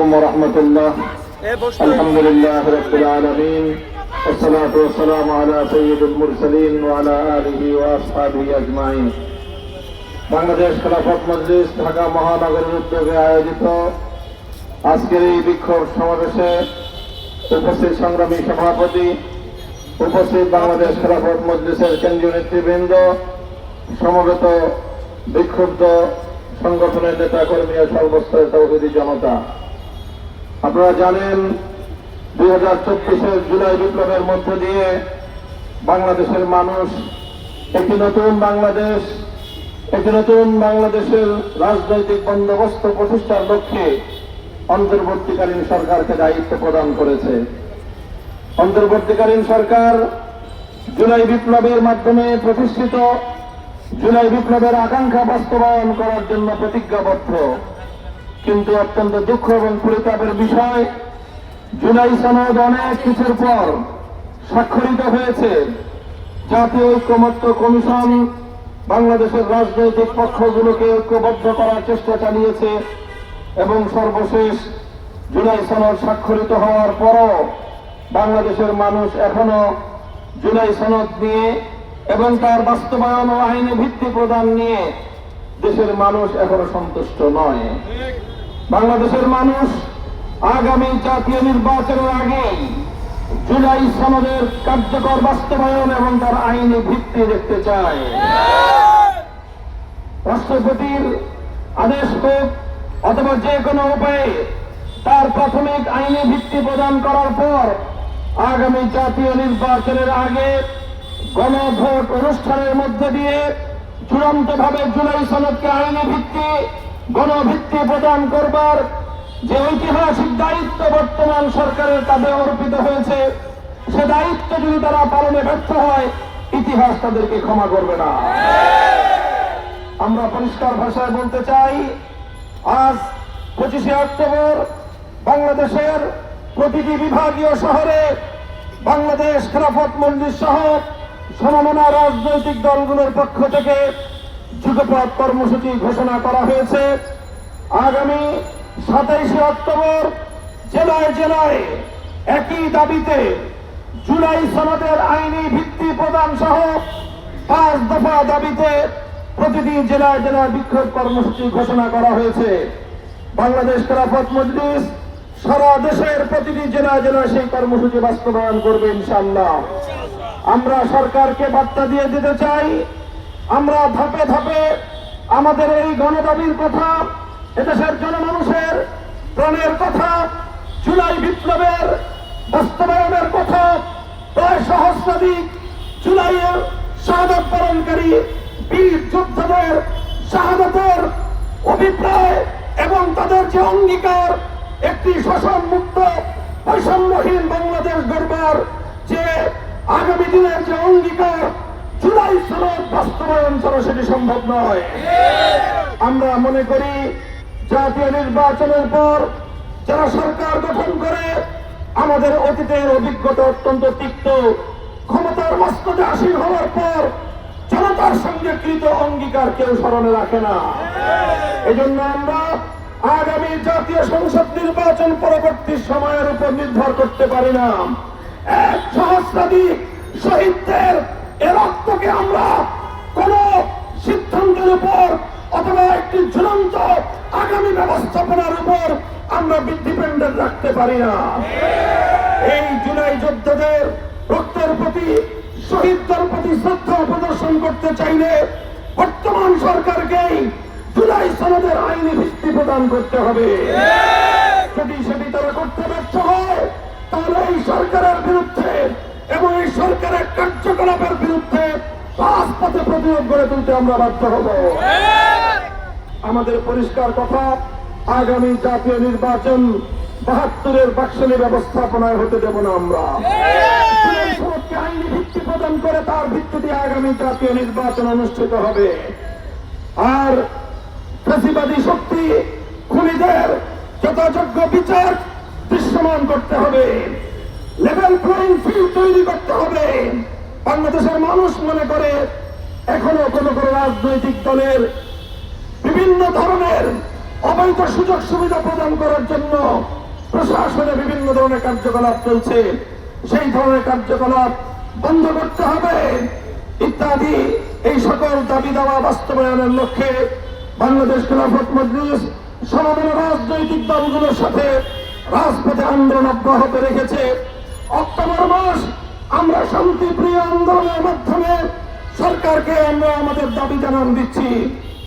عليكم ورحمة الله الحمد لله رب العالمين والصلاة والسلام على سيد المرسلين وعلى آله وأصحابه أجمعين বাংলাদেশ খেলাফত মজলিস ঢাকা মহানগরের উদ্যোগে আয়োজিত আজকের এই বিক্ষোভ সমাবেশে উপস্থিত সংগ্রামী সভাপতি উপস্থিত বাংলাদেশ খেলাফত মজলিসের কেন্দ্রীয় নেতৃবৃন্দ সমবেত বিক্ষুব্ধ সংগঠনের নেতা কর্মী ও সর্বস্তরের তৌহিদি জনতা আপনারা জানেন, দুই হাজার চব্বিশের জুলাই বিপ্লবের মধ্য দিয়ে বাংলাদেশের মানুষ একটি নতুন বাংলাদেশ, একটি নতুন বাংলাদেশের রাজনৈতিক বন্দোবস্ত প্রতিষ্ঠার লক্ষ্যে অন্তর্বর্তীকালীন সরকারকে দায়িত্ব প্রদান করেছে। অন্তর্বর্তীকালীন সরকার জুলাই বিপ্লবের মাধ্যমে প্রতিষ্ঠিত, জুলাই বিপ্লবের আকাঙ্ক্ষা বাস্তবায়ন করার জন্য প্রতিজ্ঞাবদ্ধ। কিন্তু অত্যন্ত দুঃখ এবং পরিতাপের বিষয়, জুলাই সনদ অনেক কিছুর পর স্বাক্ষরিত হয়েছে। জাতীয় ঐক্যমত্য কমিশন বাংলাদেশের রাজনৈতিক পক্ষগুলোকে ঐক্যবদ্ধ করার চেষ্টা চালিয়েছে এবং সর্বশেষ জুলাই সনদ স্বাক্ষরিত হওয়ার পরও বাংলাদেশের মানুষ এখনও জুলাই সনদ নিয়ে এবং তার বাস্তবায়ন ও আইনি ভিত্তি প্রদান নিয়ে দেশের মানুষ এখনও সন্তুষ্ট নয়। বাংলাদেশের মানুষ আগামী জাতীয় নির্বাচনের আগে জুলাই সনদের কার্যকর বাস্তবায়ন এবং তার আইনি ভিত্তি দেখতে চায়। রাষ্ট্রপতির আদেশ হোক অথবা যে কোনো উপায়ে তার প্রাথমিক আইনি ভিত্তি প্রদান করার পর আগামী জাতীয় নির্বাচনের আগে গণভোট অনুষ্ঠানের মধ্যে দিয়ে চূড়ান্ত ভাবে জুলাই সনদকে আইনি ভিত্তি গণভিত্তি প্রদান করবার যে ঐতিহাসিক দায়িত্ব বর্তমান সরকারের কাঁধে অর্পিত হয়েছে, সে দায়িত্ব যদি তারা পালনে ব্যর্থ হয়, ইতিহাস তাদেরকে ক্ষমা করবে না। আমরা পরিষ্কার ভাষায় বলতে চাই, আজ পঁচিশে অক্টোবর বাংলাদেশের প্রতিটি বিভাগীয় শহরে বাংলাদেশ খেলাফত মন্দির সহ সমমনা রাজনৈতিক দলগুলোর পক্ষ থেকে যুগপথ কর্মসূচি ঘোষণা করা হয়েছে। আগামী সাতাইশে অক্টোবর জেলায় জেলায় একই দাবিতে জুলাই সনদের আইনি ভিত্তি প্রদান সহ পাঁচ দফা দাবিতে প্রতিটি জেলায় জেলায় বিক্ষোভ কর্মসূচি ঘোষণা করা হয়েছে। বাংলাদেশ খেলাফত মজলিস সারা দেশের প্রতিটি জেলায় জেলায় সেই কর্মসূচি বাস্তবায়ন করবে ইনশাল্লাহ আমরা সরকারকে বার্তা দিয়ে দিতে চাই আমরা ধাপে ধাপে আমাদের এই গণদাবির কথা, এদেশের জনমানুষের প্রাণের কথা, জুলাই বিপ্লবের বাস্তবায়নের কথা, প্রায় সহস্রাধিক জুলাইয়ের শাহাদত বরণকারী বীর যোদ্ধাদের শাহাদতের অভিপ্রায় এবং তাদের যে অঙ্গীকার, একটি শোষণ মুক্ত বৈষম্যহীন বাংলাদেশ গড়বার যে আগামী দিনের যে অঙ্গীকার, জুলাই সনদ ছাড়া সেটি সম্ভব নয়। আমরা মনে করি জাতীয় নির্বাচনের পর যারা সরকার গঠন করে, আমাদের অতীতের অভিজ্ঞতা অত্যন্ত তিক্ত। ক্ষমতার মস্তকে আসীন হওয়ার পর জনতার সঙ্গে কৃত অঙ্গীকার কেউ স্মরণে রাখে না। এজন্য আমরা আগামী জাতীয় সংসদ নির্বাচন পরবর্তী সময়ের উপর নির্ভর করতে পারি না। এক সহস্রাধিক শহীদদের এ রক্তকে আমরা কোন উপর অথবা একটি ঝুলন্ত আগামী ব্যবস্থাপনার উপর আমরা ডিপেন্ডেন্ট রাখতে পারি না। এই জুলাই যোদ্ধাদের রক্তের প্রতি, শহীদদের প্রতি শ্রদ্ধা প্রদর্শন করতে চাইলে বর্তমান সরকারকেই জুলাই সনদের আইনি ভিত্তি প্রদান করতে হবে। যদি সেটি তারা করতে ব্যর্থ হয়, তাহলে এই সরকারের বিরুদ্ধে এবং এই সরকারের কার্যকলাপের বিরুদ্ধে রাজপথে প্রতিরোধ গড়ে তুলতে আমরা বাধ্য হব। আমাদের পরিষ্কার কথা, আগামী জাতীয় নির্বাচন বাহাত্তরের বাক্সনী ব্যবস্থাপনায় হতে দেব না আমরা। আইনি ভিত্তি প্রদান করে তার ভিত্তিতে আগামী জাতীয় নির্বাচন অনুষ্ঠিত হবে। আর ফেসিবাদী শক্তি, খুনিদের যথাযোগ্য বিচার দৃশ্যমান করতে হবে। লেভেল প্লেইং ফিল্ড তৈরি করতে হবে। বাংলাদেশের মানুষ মনে করে এখনও কোন রাজনৈতিক দলের বিভিন্ন ধরনের অবৈধ সুযোগ সুবিধা প্রদান করার জন্য প্রশাসনে বিভিন্ন ধরনের কার্যকলাপ চলছে। সেই ধরনের কার্যকলাপ বন্ধ করতে হবে। ইত্যাদি এই সকল দাবি দাওয়া বাস্তবায়নের লক্ষ্যে বাংলাদেশ খেলাফত মজলিস সমাবেশ রাজনৈতিক দলগুলোর সাথে রাজপথে আন্দোলন অব্যাহত রেখেছে। অক্টোবর মাস আমরা শান্তিপ্রিয় আন্দোলনের মাধ্যমে সরকারকে আমরা আমাদের দাবি জানান দিচ্ছি।